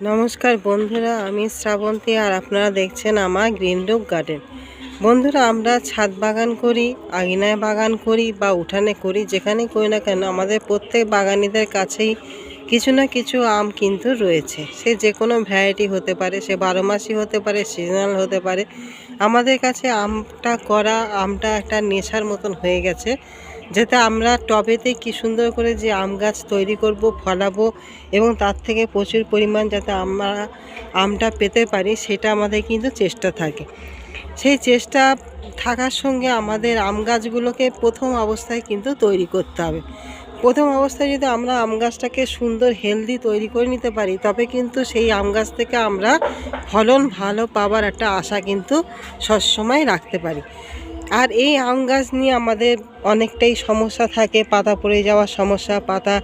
নমস্কার বন্ধুরা, আমি শ্রাবন্তী আর আপনারা দেখছেন আমার গ্রিন রুক গার্ডেন। বন্ধুরা, আমরা ছাদ বাগান করি আগিনায় বাগান করি বা উঠানে করি, যেখানে করি না কেন, আমাদের প্রত্যেক বাগানিদের কাছেই কিছু না কিছু আম কিন্তু রয়েছে। সে যে কোনো ভ্যারাইটি হতে পারে, সে বারো মাসি হতে পারে সিজনাল হতে পারে। আমাদের কাছে আমটা করা, আমটা একটা নেশার মতন হয়ে গেছে। যাতে আমরা টবেতে কি সুন্দর করে যে আম গাছ তৈরি করব, ফলাবো এবং তার থেকে প্রচুর পরিমাণ যাতে আমরা আমটা পেতে পারি, সেটা আমাদের কিন্তু চেষ্টা থাকে। সেই চেষ্টা থাকার সঙ্গে আমাদের আম গাছগুলোকে প্রথম অবস্থায় কিন্তু তৈরি করতে হবে। প্রথম অবস্থায় যদি আমরা আম গাছটাকে সুন্দর হেলদি তৈরি করে নিতে পারি, তবে কিন্তু সেই আম গাছ থেকে আমরা ফলন ভালো পাওয়ার একটা আশা কিন্তু সবসময় রাখতে পারি। আর এই আম গাছ নিয়ে আমাদের অনেকটাই সমস্যা থাকে। পাতা পড়ে যাওয়ার সমস্যা, পাতা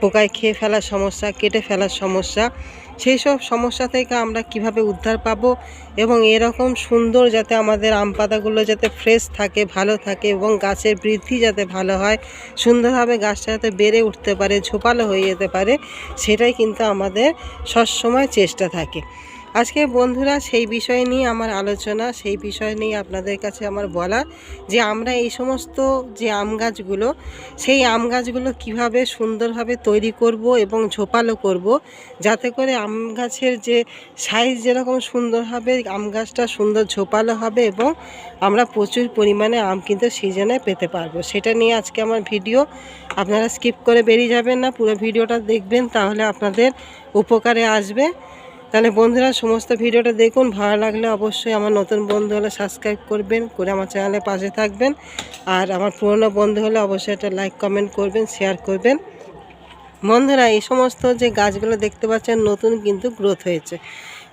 পোকায় খেয়ে ফেলার সমস্যা, কেটে ফেলার সমস্যা। সেই সব সমস্যা থেকে আমরা কীভাবে উদ্ধার পাবো এবং এরকম সুন্দর যাতে আমাদের আম পাতাগুলো যাতে ফ্রেশ থাকে, ভালো থাকে এবং গাছের বৃদ্ধি যাতে ভালো হয়, সুন্দরভাবে গাছটা যাতে বেড়ে উঠতে পারে, ঝোপালো হয়ে যেতে পারে, সেটাই কিন্তু আমাদের সবসময় চেষ্টা থাকে। আজকে বন্ধুরা সেই বিষয় নিয়ে আমার আলোচনা, সেই বিষয় নিয়ে আপনাদের কাছে আমার বলা যে আমরা এই সমস্ত যে আম গাছগুলো, সেই আম গাছগুলো কীভাবে সুন্দরভাবে তৈরি করব এবং ঝোপালো করব, যাতে করে আম গাছের যে সাইজ যেরকম সুন্দর হবে, আম গাছটা সুন্দর ঝোপালো হবে এবং আমরা প্রচুর পরিমাণে আম কিন্তু সিজনে পেতে পারব। সেটা নিয়ে আজকে আমার ভিডিও আপনারা স্কিপ করে বেরিয়ে যাবেন না, পুরো ভিডিওটা দেখবেন, তাহলে আপনাদের উপকারে আসবে। তাহলে বন্ধুরা সমস্ত ভিডিওটা দেখুন, ভালো লাগলে অবশ্যই আমার নতুন বন্ধু হলে সাবস্ক্রাইব করবেন, করে আমার চ্যানেলে পাশে থাকবেন। আর আমার পুরনো বন্ধু হলে অবশ্যই একটা লাইক কমেন্ট করবেন শেয়ার করবেন। বন্ধুরা, এই সমস্ত যে গাছগুলো দেখতে পাচ্ছেন, নতুন কিন্তু গ্রোথ হয়েছে।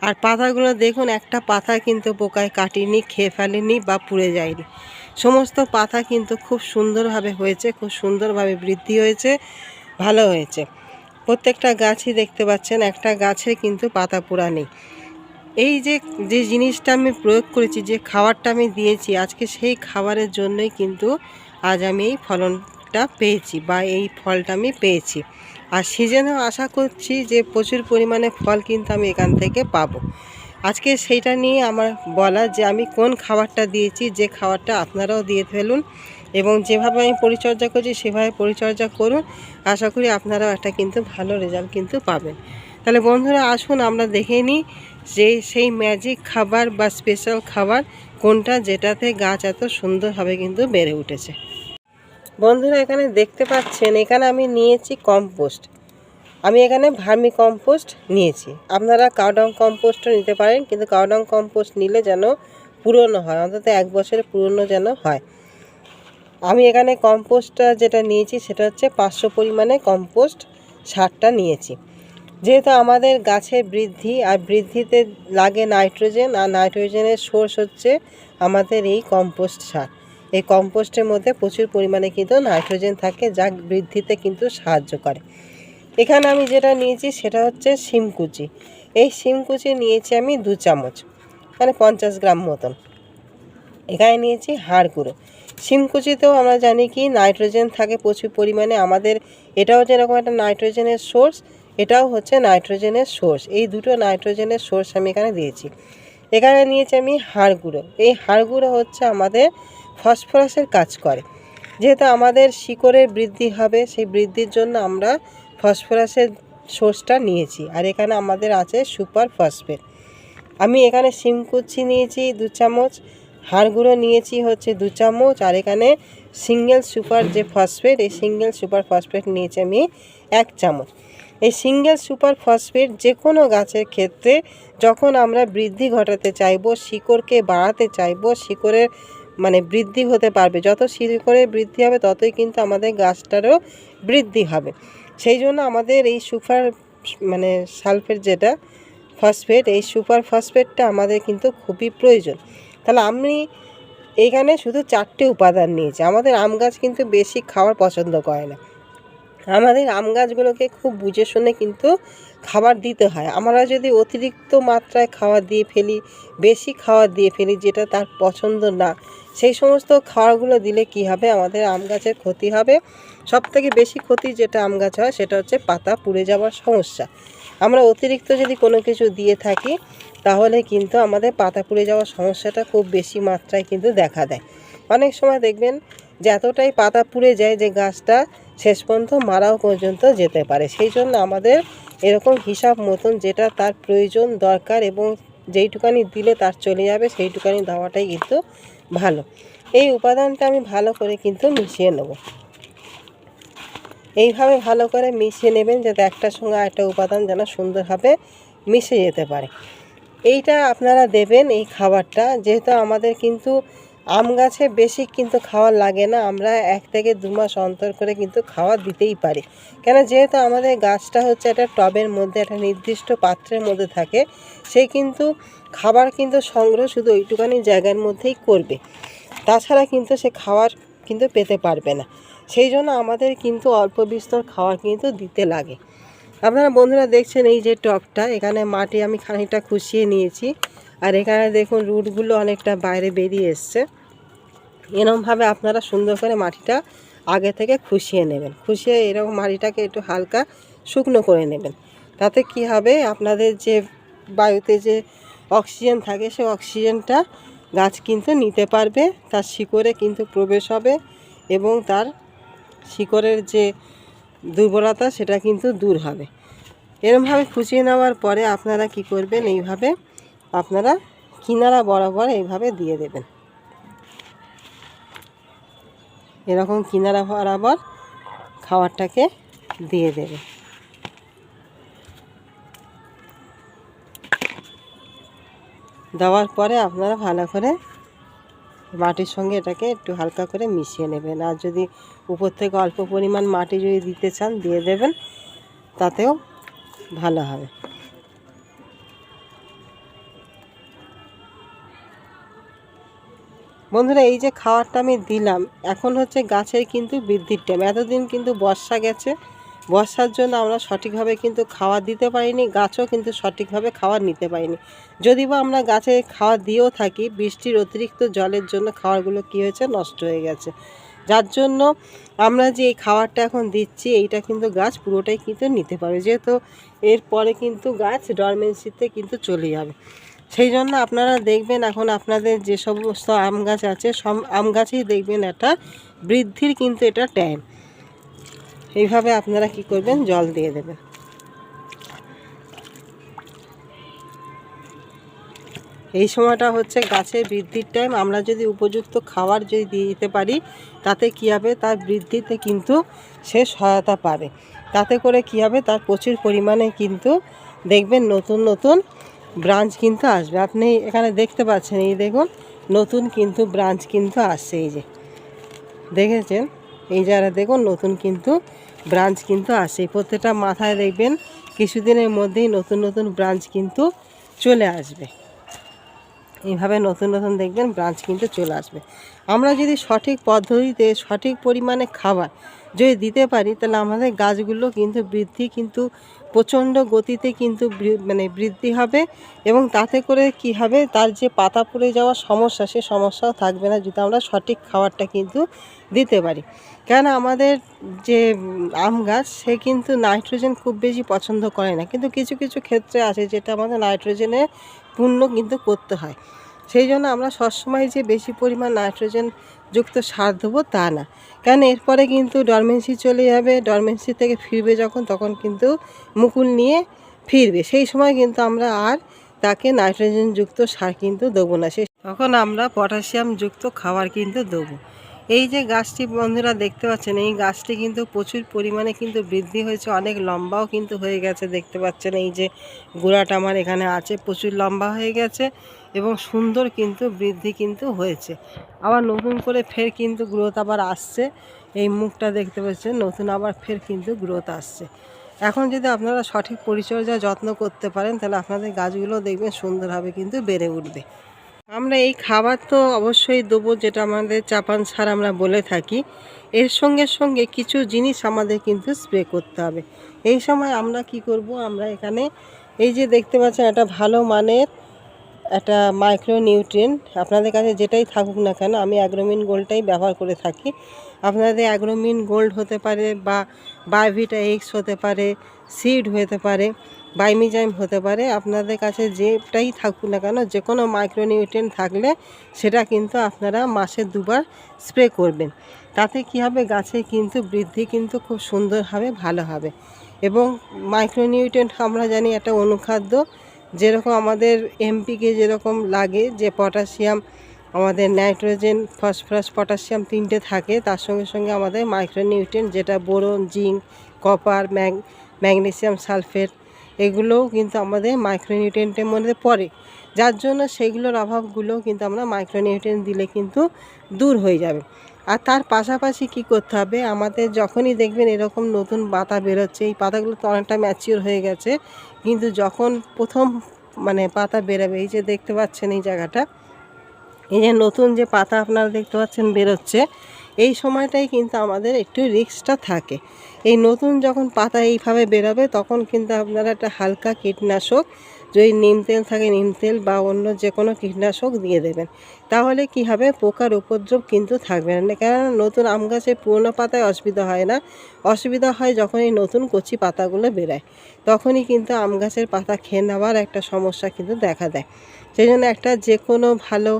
আর পাতাগুলো দেখুন, একটা পাতা কিন্তু পোকায় কাটিনি, খেয়ে ফেলেনি বা পুড়ে যায়নি। সমস্ত পাতা কিন্তু খুব সুন্দরভাবে হয়েছে, খুব সুন্দরভাবে বৃদ্ধি হয়েছে, ভালো হয়েছে। প্রত্যেকটা গাছই দেখতে পাচ্ছেন, একটা গাছে কিন্তু পাতা পোড়া নেই এই যে যে জিনিসটা আমি প্রয়োগ করেছি, যে খাবারটা আমি দিয়েছি, আজকে সেই খাবারের জন্যই কিন্তু আজ আমি এই ফলনটা পেয়েছি বা এই ফলটা আমি পেয়েছি। আর সিজনেও আশা করছি যে প্রচুর পরিমাণে ফল কিন্তু আমি এখান থেকে পাবো। আজকে সেইটা নিয়ে আমার বলা যে আমি কোন খাবারটা দিয়েছি, যে খাবারটা আপনারাও দিয়ে ফেলুন। এবং যেভাবে আমি পরিচর্যা করছি, সেভাবে পরিচর্যা করুন। আশা করি আপনারাও একটা কিন্তু ভালো রেজাল্ট কিন্তু পাবেন। তাহলে বন্ধুরা, আসুন আমরা দেখে নিই যে সেই ম্যাজিক খাবার বা স্পেশাল খাবার কোনটা যেটাতে গাছ এত সুন্দরভাবে কিন্তু বেড়ে উঠেছে। বন্ধুরা, এখানে দেখতে পাচ্ছেন, এখানে আমি নিয়েছি কম্পোস্ট আমি এখানে ভার্মি কম্পোস্ট নিয়েছি। আপনারা কাউডাং কম্পোস্টও নিতে পারেন, কিন্তু কাউডাং কম্পোস্ট নিলে যেন পুরনো হয়, অন্তত এক বছরের পুরনো যেন হয়। আমি এখানে কম্পোস্টটা যেটা নিয়েছি সেটা হচ্ছে পাঁচশো পরিমাণে কম্পোস্ট সারটা নিয়েছি। যেহেতু আমাদের গাছের বৃদ্ধি আর বৃদ্ধিতে লাগে নাইট্রোজেন আর নাইট্রোজেনের সোর্স হচ্ছে আমাদের এই কম্পোস্ট সার। এই কম্পোস্টের মধ্যে প্রচুর পরিমাণে কিন্তু নাইট্রোজেন থাকে, যা বৃদ্ধিতে কিন্তু সাহায্য করে। এখানে আমি যেটা নিয়েছি সেটা হচ্ছে শিমকুচি এই শিমকুচি নিয়েছি আমি দু চামচ মানে পঞ্চাশ গ্রাম মতন। এখানে নিয়েছি হাড় গুঁড়ো। শিমকুচিতেও আমরা জানি কি, নাইট্রোজেন থাকে প্রচুর পরিমাণে। আমাদের এটাও যেরকম একটা নাইট্রোজেনের সোর্স, এটাও হচ্ছে নাইট্রোজেনের সোর্স। এই দুটো নাইট্রোজেনের সোর্স আমি এখানে দিয়েছি। এখানে নিয়েছি আমি হাড় গুঁড়ো। এই হাড় গুঁড়ো হচ্ছে আমাদের ফসফরাসের কাজ করে। যেহেতু আমাদের শিকড়ের বৃদ্ধি হবে, সেই বৃদ্ধির জন্য আমরা ফসফরাসের সোর্সটা নিয়েছি। আর এখানে আমাদের আছে সুপার ফসফেট। আমি এখানে শিমকুচি নিয়েছি দু চামচ। হাড় গুঁড়ো নিয়েছি হচ্ছে দু চামচ, আর এখানে সিঙ্গেল সুপার যে ফসফেট, এই সিঙ্গেল সুপার ফসফেট নিয়েছি আমি এক চামচ। এই সিঙ্গেল সুপার ফসফেট যে কোনো গাছের ক্ষেত্রে যখন আমরা বৃদ্ধি ঘটাতে চাইব, শিকড়কে বাড়াতে চাইব, শিকড়ের মানে বৃদ্ধি হতে পারবে। যত শিকড়ের বৃদ্ধি হবে, ততই কিন্তু আমাদের গাছটারও বৃদ্ধি হবে। সেই জন্য আমাদের এই সুপার মানে সালফেট যেটা, ফসফেট, এই সুপার ফসফেটটা আমাদের কিন্তু খুবই প্রয়োজন। তাহলে আমি এখানে শুধু চারটে উপাদান নিয়েছি। আমাদের আম গাছ কিন্তু বেশি খাবার পছন্দ করে না। আমাদের আম গাছগুলোকে খুব বুঝে শুনে কিন্তু খাবার দিতে হয়। আমরা যদি অতিরিক্ত মাত্রায় খাবার দিয়ে ফেলি, বেশি খাবার দিয়ে ফেলি, যেটা তার পছন্দ না, সেই সমস্ত খাবারগুলো দিলে কি হবে? আমাদের আম গাছের ক্ষতি হবে। সব থেকে বেশি ক্ষতি যেটা আম গাছ হয়, সেটা হচ্ছে পাতা পুড়ে যাওয়ার সমস্যা। আমরা অতিরিক্ত যদি কোনো কিছু দিয়ে থাকি, তাহলে কিন্তু আমাদের পাতা পুড়ে যাওয়ার সমস্যাটা খুব বেশি মাত্রায় কিন্তু দেখা দেয়। অনেক সময় দেখবেন যে এতটাই পাতা পুড়ে যায় যে গাছটা শেষ পর্যন্ত মারাও পর্যন্ত যেতে পারে। সেই জন্য আমাদের এরকম হিসাব মতন যেটা তার প্রয়োজন, দরকার এবং যেইটুকানি দিলে তার চলে যাবে, সেইটুকানি দেওয়াটাই কিন্তু ভালো। এই উপাদানটা আমি ভালো করে কিন্তু মিশিয়ে নেব। এইভাবে ভালো করে মিশিয়ে নেবেন যাতে একটার সঙ্গে আরেকটা উপাদান যেন সুন্দরভাবে মিশে যেতে পারে। এইটা আপনারা দেবেন এই খাবারটা। যেহেতু আমাদের কিন্তু আম গাছে বেশি কিন্তু খাওয়ার লাগে না, আমরা এক থেকে দু মাস অন্তর করে কিন্তু খাওয়া দিতেই পারি। কেন যেহেতু আমাদের গাছটা হচ্ছে একটা টবের মধ্যে, একটা নির্দিষ্ট পাত্রের মধ্যে থাকে, সে কিন্তু খাবার কিন্তু সংগ্রহ শুধু ওইটুকানি জায়গার মধ্যেই করবে। তাছাড়া কিন্তু সে খাবার কিন্তু পেতে পারবে না। সেই জন্য আমাদের কিন্তু অল্প বিস্তর খাবার কিন্তু দিতে লাগে। আপনারা বন্ধুরা দেখছেন এই যে টকটা, এখানে মাটি আমি খানিকটা খুশিয়ে নিয়েছি। আর এখানে দেখুন রুটগুলো অনেকটা বাইরে বেরিয়ে এসছে। এরমভাবে আপনারা সুন্দর করে মাটিটা আগে থেকে খুশিয়ে নেবেন। খুশিয়ে এরকম মাটিটাকে একটু হালকা শুকনো করে নেবেন। তাতে কি হবে? আপনাদের যে বায়ুতে যে অক্সিজেন থাকে সে অক্সিজেনটা গাছ কিন্তু নিতে পারবে, তার শিকড়ে কিন্তু প্রবেশ হবে এবং তার শিকড়ের যে দুর্বলতা, সেটা কিন্তু দূর হবে। এরমভাবে খুঁচিয়ে নেওয়ার পরে আপনারা কি করবেন, এইভাবে আপনারা কিনারা বরাবর এইভাবে দিয়ে দেবেন। এরকম কিনারা বরাবর খাবারটাকে দিয়ে দেবে দেওয়ার পরে আপনারা ভালো করে মাটির সঙ্গে এটাকে একটু হালকা করে মিশিয়ে নেবেন। আর যদি উপর থেকে অল্প পরিমাণ মাটি যদি দিতে চান, দিয়ে দেবেন, তাতেও ভালো হবে। বন্ধুরা, এই যে খাবারটা আমি দিলাম, এখন হচ্ছে গাছের কিন্তু বৃদ্ধির টাইম এতদিন কিন্তু বর্ষা গেছে বর্ষার জন্য আমরা সঠিকভাবে কিন্তু খাবার দিতে পারিনি, গাছও কিন্তু সঠিকভাবে খাবার নিতে পারিনি। যদি বা আমরা গাছে খাবার দিয়েও থাকি, বৃষ্টির অতিরিক্ত জলের জন্য খাবারগুলো কী হয়েছে, নষ্ট হয়ে গেছে। যার জন্য আমরা যে এই খাবারটা এখন দিচ্ছি, এইটা কিন্তু গাছ পুরোটাই কিন্তু নিতে পারবে। যেহেতু এরপরে কিন্তু গাছ ডরমেন্সিতে কিন্তু চলে যাবে। সেই জন্য আপনারা দেখবেন এখন আপনাদের যে সমস্ত আম গাছ আছে, সব আম গাছেই দেখবেন একটা বৃদ্ধির কিন্তু এটা টাইম এইভাবে আপনারা কি করবেন? জল দিয়ে দেবেন। এই সময়টা হচ্ছে গাছের বৃদ্ধির টাইম আমরা যদি উপযুক্ত খাবার যদি দিয়ে দিতে পারি, তাতে কী হবে? তার বৃদ্ধিতে কিন্তু সে সহায়তা পাবে। তাতে করে কী হবে? তার প্রচুর পরিমাণে কিন্তু দেখবেন নতুন নতুন ব্রাঞ্চ কিন্তু আসবে। আপনি এখানে দেখতে পাচ্ছেন, এই দেখুন, নতুন কিন্তু ব্রাঞ্চ কিন্তু আসছে। এই যে, দেখেছেন? এই যারা দেখুন, নতুন কিন্তু ব্রাঞ্চ কিন্তু আসে। প্রত্যেকটা মাথায় দেখবেন কিছুদিনের মধ্যেই নতুন নতুন ব্রাঞ্চ কিন্তু চলে আসবে। এইভাবে নতুন নতুন দেখবেন ব্রাঞ্চ কিন্তু চলে আসবে। আমরা যদি সঠিক পদ্ধতিতে সঠিক পরিমাণে খাবার যদি দিতে পারি, তাহলে আমাদের গাছগুলো কিন্তু বৃদ্ধি কিন্তু প্রচণ্ড গতিতে কিন্তু মানে বৃদ্ধি হবে এবং তাতে করে কি হবে, তার যে পাতা পড়ে যাওয়ার সমস্যা, সে সমস্যাও থাকবে না যদি আমরা সঠিক খাবারটা কিন্তু দিতে পারি। কেন আমাদের যে আম গাছ, সে কিন্তু নাইট্রোজেন খুব বেশি পছন্দ করে না। কিন্তু কিছু কিছু ক্ষেত্রে আছে যেটা আমাদের নাইট্রোজেনে পূর্ণ কিন্তু করতে হয়। সেই জন্য আমরা সবসময় যে বেশি পরিমাণ নাইট্রোজেন যুক্ত সার দেবো তা না। কারণ এরপরে কিন্তু ডরমেন্সি চলে যাবে, ডরমেন্সি থেকে ফিরবে যখন, তখন কিন্তু মুকুল নিয়ে ফিরবে। সেই সময় কিন্তু আমরা আর তাকে নাইট্রোজেন যুক্ত সার কিন্তু দেবো না। সে তখন আমরা পটাশিয়াম যুক্ত খাবার কিন্তু দেবো। এই যে গাছটি বন্ধুরা দেখতে পাচ্ছেন, এই গাছটি কিন্তু প্রচুর পরিমাণে কিন্তু বৃদ্ধি হয়েছে, অনেক লম্বাও কিন্তু হয়ে গেছে। দেখতে পাচ্ছেন এই যে গোড়াটা আমার এখানে আছে, প্রচুর লম্বা হয়ে গেছে। এবং সুন্দর কিন্তু বৃদ্ধি কিন্তু হয়েছে। আবার নতুন করে ফের কিন্তু গ্রোথ আবার আসছে। এই মুখটা দেখতে পাচ্ছেন, নতুন আবার ফের কিন্তু গ্রোথ আসছে। এখন যদি আপনারা সঠিক পরিচর্যা যত্ন করতে পারেন, তাহলে আপনাদের গাছগুলো দেখবেন সুন্দরভাবে কিন্তু বেড়ে উঠবে। আমরা এই খাবার তো অবশ্যই দেবো, যেটা আমাদের চাপান সার আমরা বলে থাকি। এর সঙ্গে সঙ্গে কিছু জিনিস আমাদের কিন্তু স্প্রে করতে হবে। এই সময় আমরা কি করব, আমরা এখানে এই যে দেখতে পাচ্ছেন, একটা ভালো মানের একটা মাইক্রো নিউট্রিয়েন্ট আপনাদের কাছে যেটাই থাকুক না কেন, আমি অ্যাগ্রোমিন গোল্ডটাই ব্যবহার করে থাকি। আপনাদের অ্যাগ্রোমিন গোল্ড হতে পারে বা বায়োভিটা এক্স হতে পারে সিড হতে পারে বাইমিজাইম হতে পারে, আপনাদের কাছে যেটাই থাকুক না কেন যে কোনো মাইক্রো নিউট্রিয়েন্ট থাকলে সেটা কিন্তু আপনারা মাসে দুবার স্প্রে করবেন। তাতে কি হবে? গাছে কিন্তু বৃদ্ধি কিন্তু খুব সুন্দর হবে ভালো হবে। এবং মাইক্রোনিউট্রিয়েন্ট আমরা জানি একটা অনুখাদ্য যেরকম আমাদের এমপিকে যেরকম লাগে, যে পটাশিয়াম আমাদের নাইট্রোজেন ফসফরাস পটাশিয়াম তিনটে থাকে, তার সঙ্গে সঙ্গে আমাদের মাইক্রোনিউট্রিয়েন্ট যেটা boron, zinc copper mag magnesium sulphate এগুলোও কিন্তু আমাদের মাইক্রোনিউট্রিয়েন্টের মধ্যে পড়ে। যার জন্য সেগুলোর অভাবগুলো কিন্তু আমরা মাইক্রোনিউট্রিয়েন্ট দিলে কিন্তু দূর হয়ে যাবে। আর তার পাশাপাশি কি করতে হবে? আমাদের যখনই দেখবেন এরকম নতুন পাতা বেরোচ্ছে, এই পাতাগুলো তো অনেকটা ম্যাচিওর হয়ে গেছে কিন্তু যখন প্রথম মানে পাতা বেরোবে, এই যে দেখতে পাচ্ছেন এই জায়গাটা, এই যে নতুন যে পাতা আপনারা দেখতে পাচ্ছেন বেরোচ্ছে, এই সময়টাই কিন্তু আমাদের একটু রিস্কটা থাকে। এই নতুন যখন পাতা এইভাবে বেরোবে, তখন কিন্তু আপনারা একটা হালকা কীটনাশক যদি নিম তেল থাকে, নিম তেল বা অন্য যে কোনো কীটনাশক দিয়ে দেবেন, তাহলে কি হবে? পোকার উপদ্রব কিন্তু থাকবে না। কেননা নতুন আম গাছে পুরনো পাতায় অসুবিধা হয় না। অসুবিধা হয় যখন এই নতুন কচি পাতাগুলো বেরোয়। তখনই কিন্তু আম গাছের পাতা খেয়ে নেওয়ার একটা সমস্যা কিন্তু দেখা দেয়। সেই জন্য একটা যে কোনো ভালো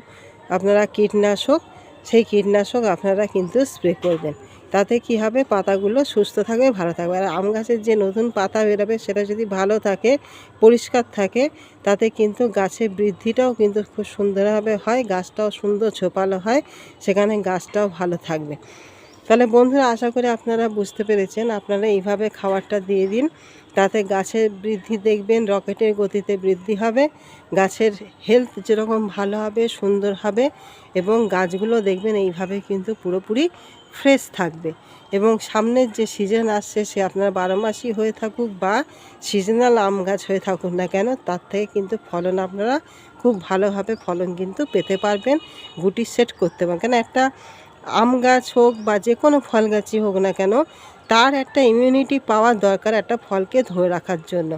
আপনারা কীটনাশক, সেই কীটনাশক আপনারা কিন্তু স্প্রে করবেন। তাতে কি হবে? পাতাগুলো সুস্থ থাকবে, ভালো থাকবে। আর আম গাছের যে নতুন পাতা বেরোবে, সেটা যদি ভালো থাকে, পরিষ্কার থাকে, তাতে কিন্তু গাছের বৃদ্ধিটাও কিন্তু খুব সুন্দরভাবে হয়, গাছটাও সুন্দর ছোপালো হয়, সেখানে গাছটাও ভালো থাকবে। তাহলে বন্ধুরা, আশা করি আপনারা বুঝতে পেরেছেন। আপনারা এইভাবে খাবারটা দিয়ে দিন, তাতে গাছের বৃদ্ধি দেখবেন, রকেটের গতিতে বৃদ্ধি হবে, গাছের হেলথ যেরকম ভালো হবে, সুন্দর হবে, এবং গাছগুলো দেখবেন এইভাবে কিন্তু পুরোপুরি ফ্রেশ থাকবে। এবং সামনের যে সিজন আসছে, সে আপনার বারো মাসই হয়ে থাকুক বা সিজনাল আম গাছ হয়ে থাকুক না কেন, তার থেকে কিন্তু ফলন আপনারা খুব ভালোভাবে ফলন কিন্তু পেতে পারবেন, গুটি সেট করতে পারবেন। কেন একটা আম গাছ হোক বা যে কোনো ফল গাছই হোক না কেন, তার একটা ইমিউনিটি পাওয়ার দরকার একটা ফলকে ধরে রাখার জন্য।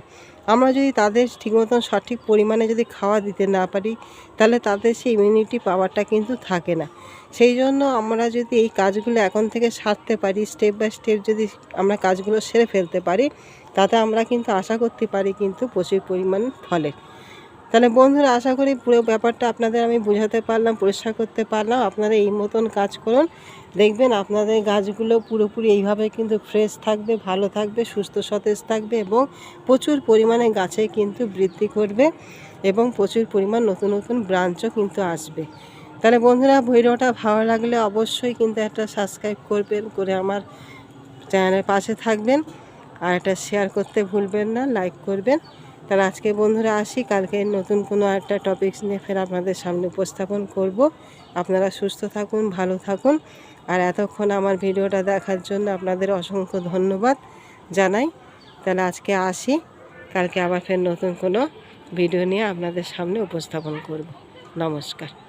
আমরা যদি তাদের ঠিক মতন সঠিক পরিমাণে যদি খাওয়া দিতে না পারি, তাহলে তাদের সেই ইমিউনিটি পাওয়ারটা কিন্তু থাকে না। সেই জন্য আমরা যদি এই কাজগুলো এখন থেকে সারতে পারি স্টেপ বাই স্টেপ যদি আমরা কাজগুলো সেরে ফেলতে পারি, তাতে আমরা কিন্তু আশা করতে পারি কিন্তু প্রচুর পরিমাণ ফলের তাহলে বন্ধুরা, আশা করি পুরো ব্যাপারটা আপনাদের আমি বোঝাতে পারলাম, পরিষ্কার করতে পারলাম। আপনারা এই মতন কাজ করুন। দেখবেন আপনাদের গাছগুলো পুরোপুরি এইভাবে কিন্তু ফ্রেশ থাকবে, ভালো থাকবে, সুস্থ সতেজ থাকবে এবং প্রচুর পরিমাণে গাছে কিন্তু বৃদ্ধি করবে এবং প্রচুর পরিমাণ নতুন নতুন ব্রাঞ্চও কিন্তু আসবে। তাহলে বন্ধুরা, ভিডিওটা ভালো লাগলে অবশ্যই কিন্তু একটা সাবস্ক্রাইব করবেন, করে আমার চ্যানেলের পাশে থাকবেন। আর একটা শেয়ার করতে ভুলবেন না লাইক করবেন। তাহলে আজকে বন্ধুরা আসি, কালকে নতুন কোনো একটা টপিকস নিয়ে ফের আপনাদের সামনে উপস্থাপন করব। আপনারা সুস্থ থাকুন, ভালো থাকুন। আর এতক্ষণ আমার ভিডিওটা দেখার জন্য আপনাদের অসংখ্য ধন্যবাদ জানাই। তাহলে আজকে আসি, কালকে আবার ফের নতুন কোনো ভিডিও নিয়ে আপনাদের সামনে উপস্থাপন করব। নমস্কার।